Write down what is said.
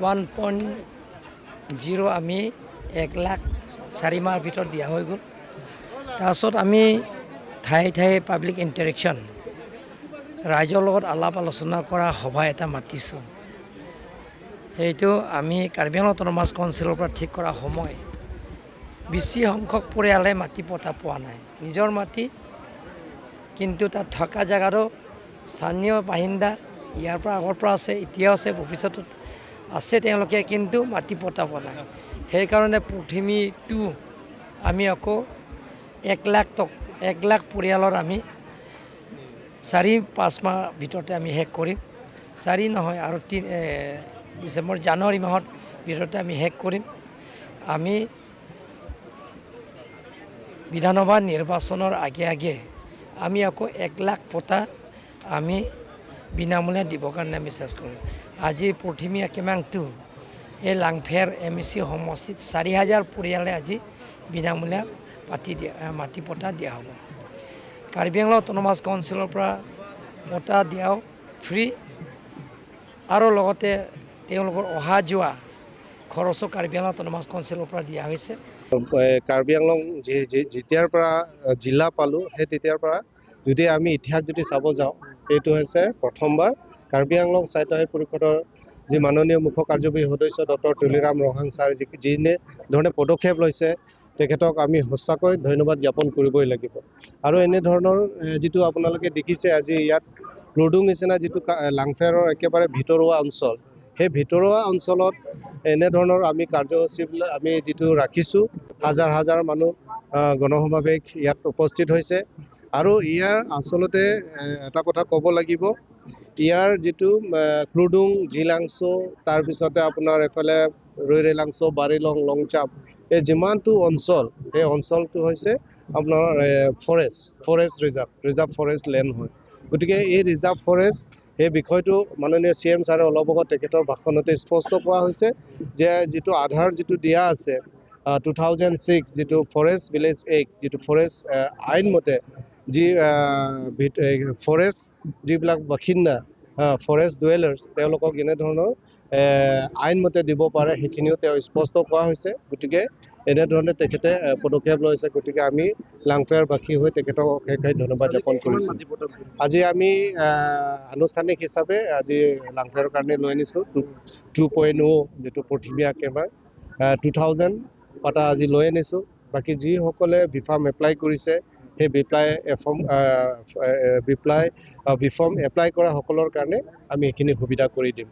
One point zero আমি এক লাখ চাৰি মাহৰ ভিতৰত দিয়া হৈ গ'ল। তাৰপাছত আমি ঠায়ে ঠায়ে পাব্লিক ইণ্টাৰেকশ্যন ৰাইজৰ লগত আলাপ আলোচনা কৰা সভা এটা মাতিছোঁ। সেইটো আমি কাৰ্বি অট'নমাছ কাউঞ্চিলৰ পৰা ঠিক কৰা সময় বেছি সংখ্যক পৰিয়ালে মাটি পতা পোৱা নাই। নিজৰ মাটি কিন্তু তাত থকা জেগাতো স্থানীয় বাসিন্দা ইয়াৰ পৰা আগৰ পৰা আছে এতিয়াও আছে ভৱিষ্যতত আছে তেওঁলোকে কিন্তু মাটি পতা নাই। সেইকাৰণে পথিমী টু, আমি আকৌ এক লাখ টক, এক লাখ পৰিয়ালৰ আমি চাৰি, পাঁচ মাহ ভিতৰতে আমি শেষ কৰিম। চাৰি নহয়, আৰু তিনি ডিচেম্বৰ, জানুৱাৰী মাহত ভিতৰতে আমি শেষ কৰিম। আমি বিধানসভা নিৰ্বাচনৰ আগে আগে আমি আকৌ এক লাখ পতা আমি বিনামূলীয়া দিবৰ কাৰণে আমি চেষ্টা কৰিম আজি প্ৰথমীয়া কিমানটো এই লাংফেৰ এম ই চি সমষ্টিত চাৰি হাজাৰ পৰিয়ালে আজি বিনামূলীয়া পাতি দিয়া মাটি পতা দিয়া হ'ব। কাৰ্বি আংলং অট'নমাছ কাউঞ্চিলৰ পৰা পতা দিয়াও ফ্ৰী। আৰু লগতে তেওঁলোকৰ অহা যোৱা খৰচো কাৰ্বি আংলং অট'নমাছ কাউঞ্চিলৰ পৰা দিয়া হৈছে। কাৰ্বি আংলং যেতিয়াৰ পৰা জিলা পালোঁ, সেই তেতিয়াৰ পৰা যদি আমি ইতিহাস যদি চাব যাওঁ এইটো হৈছে প্ৰথমবাৰ কাৰ্বি আংলং স্বায়ত্তশাসী পৰিষদৰ যি মাননীয় মুখ্য কাৰ্যবাহী সদস্য ডক্টৰ তুলিৰাম ৰহাং ছাৰ যি যিনে ধৰণে পদক্ষেপ লৈছে তেখেতক আমি সঁচাকৈ ধন্যবাদ জ্ঞাপন কৰিবই লাগিব। আৰু এনেধৰণৰ যিটো আপোনালোকে দেখিছে আজি ইয়াত লুডুং নিচিনা যিটো লাংফেৰৰ একেবাৰে ভিতৰুৱা অঞ্চল সেই ভিতৰুৱা অঞ্চলত এনেধৰণৰ আমি কাৰ্যসূচীবিলাক আমি যিটো ৰাখিছোঁ হাজাৰ হাজাৰ মানুহ গণসমাৱেশ ইয়াত উপস্থিত হৈছে। আৰু ইয়াৰ আচলতে এটা কথা ক'ব লাগিব। ইয়াৰ যিটো ক্লুডুং জিলাংছো তাৰপিছতে আপোনাৰ এইফালে ৰৈৰেলাংছো বাৰিলং লংচাপ এই যিমানটো অঞ্চল সেই অঞ্চলটো হৈছে আপোনাৰ forest forest reserve reserve forest land হয়। গতিকে এই ৰিজাৰ্ভ ফৰেষ্ট সেই বিষয়টো মাননীয় চি এম ছাৰে অলপ আগত তেখেতৰ ভাষণতে স্পষ্ট কোৱা হৈছে যে যিটো আধাৰ যিটো দিয়া আছে টু থাউজেণ্ড ছিক্স যিটো ফৰেষ্ট ভিলেজ এক্ট যিটো ফৰেষ্ট আইন মতে যি ফৰেষ্ট যিবিলাক বাসিন্দা ফৰেষ্ট ডুৱেলাৰ্ছ তেওঁলোকক এনেধৰণৰ আইনমতে দিব পাৰে সেইখিনিও তেওঁ স্পষ্ট কোৱা হৈছে। গতিকে এনেধৰণে তেখেতে পদক্ষেপ লৈছে। গতিকে আমি লাংফেয়াৰবাসী হৈ তেখেতক অশেষ অশেষ ধন্যবাদ জ্ঞাপন কৰিছোঁ। আজি আমি আনুষ্ঠানিক হিচাপে আজি লাংফেয়াৰৰ কাৰণে লৈ আনিছোঁ টু পইণ্ট অ' যিটো প্ৰথমীয়া একেবাৰে টু থাউজেণ্ড পাতা আজি লৈ আনিছোঁ বাকী যিসকলে বিফাৰ্ম এপ্লাই কৰিছে সেই বিপ্লাই এফৰ্ম বিপ্লাই বিফৰ্ম এপ্লাই কৰা সকলৰ কাৰণে আমি এইখিনি সুবিধা কৰি দিম।